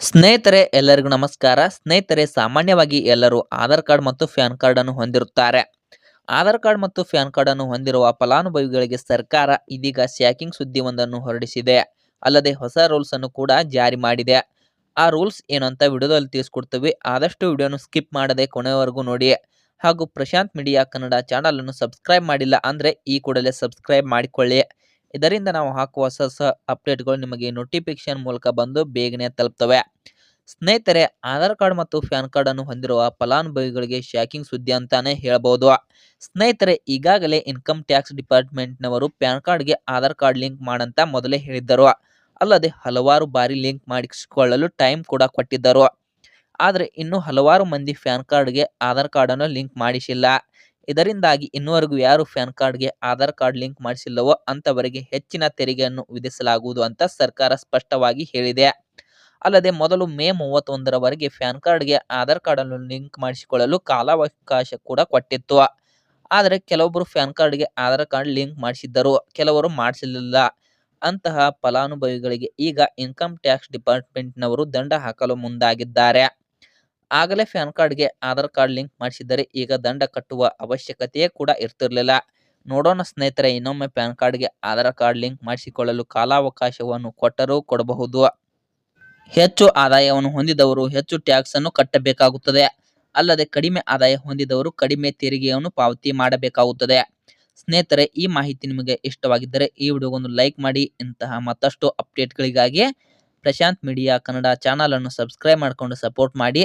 ಸ್ನೇಹಿತರೆ, ಎಲ್ಲರಿಗೂ ನಮಸ್ಕಾರ. ಸ್ನೇಹಿತರೆ, ಸಾಮಾನ್ಯವಾಗಿ ಎಲ್ಲರೂ ಆಧಾರ್ ಕಾರ್ಡ್ ಮತ್ತು ಪ್ಯಾನ್ ಕಾರ್ಡ್ ಅನ್ನು ಹೊಂದಿರುತ್ತಾರೆ. ಆಧಾರ್ ಕಾರ್ಡ್ ಮತ್ತು ಪ್ಯಾನ್ ಕಾರ್ಡ್ ಅನ್ನು ಹೊಂದಿರುವ ಫಲಾನುಭವಿಗಳಿಗೆ ಸರ್ಕಾರ ಇದೀಗ ಸ್ಯಾಕಿಂಗ್ ಸುದ್ದಿ ಒಂದನ್ನು ಹೊರಡಿಸಿದೆ. ಅಲ್ಲದೆ ಹೊಸ ರೂಲ್ಸ್ ಅನ್ನು ಕೂಡ ಜಾರಿ ಮಾಡಿದೆ. ಆ ರೂಲ್ಸ್ ಏನು ಅಂತ ವಿಡಿಯೋದಲ್ಲಿ ತಿಳಿಸ್ಕೊಡ್ತೀವಿ. ಆದಷ್ಟು ವಿಡಿಯೋನು ಸ್ಕಿಪ್ ಮಾಡದೆ ಕೊನೆಯವರೆಗೂ ನೋಡಿ. ಹಾಗೂ ಪ್ರಶಾಂತ್ ಮೀಡಿಯಾ ಕನ್ನಡ ಚಾನಲ್ ಅನ್ನು ಸಬ್ಸ್ಕ್ರೈಬ್ ಮಾಡಿಲ್ಲ ಅಂದ್ರೆ ಈ ಕೂಡಲೇ ಸಬ್ಸ್ಕ್ರೈಬ್ ಮಾಡಿಕೊಳ್ಳಿ. ಇದರಿಂದ ನಾವು ಹಾಕುವ ಹೊಸ ಹೊಸ ಅಪ್ಡೇಟ್ಗಳು ನಿಮಗೆ ನೋಟಿಫಿಕೇಶನ್ ಮೂಲಕ ಬಂದು ಬೇಗನೆ ತಲುಪ್ತವೆ. ಸ್ನೇಹಿತರೆ, ಆಧಾರ್ ಕಾರ್ಡ್ ಮತ್ತು ಪ್ಯಾನ್ ಕಾರ್ಡ್ ಅನ್ನು ಹೊಂದಿರುವ ಫಲಾನುಭವಿಗಳಿಗೆ ಶಾಕಿಂಗ್ ಸುದ್ದಿ ಅಂತಾನೆ ಹೇಳಬಹುದು ಸ್ನೇಹಿತರೆ, ಈಗಾಗಲೇ ಇನ್ಕಮ್ ಟ್ಯಾಕ್ಸ್ ಡಿಪಾರ್ಟ್ಮೆಂಟ್ನವರು ಪ್ಯಾನ್ ಕಾರ್ಡ್ಗೆ ಆಧಾರ್ ಕಾರ್ಡ್ ಲಿಂಕ್ ಮಾಡಂತ ಮೊದಲೇ ಹೇಳಿದ್ದರು. ಅಲ್ಲದೆ, ಹಲವಾರು ಬಾರಿ ಲಿಂಕ್ ಮಾಡಿಸಿಕೊಳ್ಳಲು ಟೈಮ್ ಕೂಡ ಕೊಟ್ಟಿದ್ದರು. ಆದರೆ, ಇನ್ನು ಹಲವಾರು ಮಂದಿ ಪ್ಯಾನ್ ಕಾರ್ಡ್ಗೆ ಆಧಾರ್ ಕಾರ್ಡನ್ನು ಲಿಂಕ್ ಮಾಡಿಸಿಲ್ಲ. ಇದರಿಂದಾಗಿ ಇನ್ನುವರೆಗೂ ಯಾರು ಪ್ಯಾನ್ ಕಾರ್ಡ್ಗೆ ಆಧಾರ್ ಕಾರ್ಡ್ ಲಿಂಕ್ ಮಾಡಿಸಿಲ್ಲವೋ ಅಂತವರಿಗೆ ಹೆಚ್ಚಿನ ತೆರಿಗೆಯನ್ನು ವಿಧಿಸಲಾಗುವುದು ಅಂತ ಸರ್ಕಾರ ಸ್ಪಷ್ಟವಾಗಿ ಹೇಳಿದೆ. ಅಲ್ಲದೆ ಮೊದಲು ಮೇ ಮೂವತ್ತೊಂದರವರೆಗೆ ಪ್ಯಾನ್ ಕಾರ್ಡ್ಗೆ ಆಧಾರ್ ಕಾರ್ಡನ್ನು ಲಿಂಕ್ ಮಾಡಿಸಿಕೊಳ್ಳಲು ಕಾಲಾವಕಾಶ ಕೂಡ ಕೊಟ್ಟಿತ್ತು. ಆದರೆ ಕೆಲವೊಬ್ಬರು ಪ್ಯಾನ್ ಕಾರ್ಡ್ಗೆ ಆಧಾರ್ ಕಾರ್ಡ್ ಲಿಂಕ್ ಮಾಡಿಸಿದ್ದರು ಕೆಲವರು ಮಾಡಿಸಲಿಲ್ಲ. ಅಂತಹ ಫಲಾನುಭವಿಗಳಿಗೆ ಈಗ ಇನ್ಕಮ್ ಟ್ಯಾಕ್ಸ್ ಡಿಪಾರ್ಟ್ಮೆಂಟ್ನವರು ದಂಡ ಹಾಕಲು ಮುಂದಾಗಿದ್ದಾರೆ. ಆಗಲೇ ಪ್ಯಾನ್ ಕಾರ್ಡ್ಗೆ ಆಧಾರ್ ಕಾರ್ಡ್ ಲಿಂಕ್ ಮಾಡಿಸಿದ್ದರೆ ಈಗ ದಂಡ ಕಟ್ಟುವ ಅವಶ್ಯಕತೆಯೇ ಕೂಡ ಇರ್ತಿರಲಿಲ್ಲ. ನೋಡೋಣ ಸ್ನೇಹಿತರೆ, ಇನ್ನೊಮ್ಮೆ ಪ್ಯಾನ್ ಕಾರ್ಡ್ಗೆ ಆಧಾರ್ ಕಾರ್ಡ್ ಲಿಂಕ್ ಮಾಡಿಸಿಕೊಳ್ಳಲು ಕಾಲಾವಕಾಶವನ್ನು ಕೊಟ್ಟರೂ ಕೊಡಬಹುದು. ಹೆಚ್ಚು ಆದಾಯವನ್ನು ಹೊಂದಿದವರು ಹೆಚ್ಚು ಟ್ಯಾಕ್ಸ್ ಅನ್ನು ಕಟ್ಟಬೇಕಾಗುತ್ತದೆ. ಅಲ್ಲದೆ ಕಡಿಮೆ ಆದಾಯ ಹೊಂದಿದವರು ಕಡಿಮೆ ತೆರಿಗೆಯನ್ನು ಪಾವತಿ ಮಾಡಬೇಕಾಗುತ್ತದೆ. ಸ್ನೇಹಿತರೆ, ಈ ಮಾಹಿತಿ ನಿಮಗೆ ಇಷ್ಟವಾಗಿದ್ದರೆ ಈ ವಿಡಿಯೋಗೊಂದು ಲೈಕ್ ಮಾಡಿ. ಇಂತಹ ಮತ್ತಷ್ಟು ಅಪ್ಡೇಟ್ಗಳಿಗಾಗಿ ಪ್ರಶಾಂತ್ ಮೀಡಿಯಾ ಕನ್ನಡ ಚಾನಲನ್ನು ಸಬ್ಸ್ಕ್ರೈಬ್ ಮಾಡಿಕೊಂಡು ಸಪೋರ್ಟ್ ಮಾಡಿ.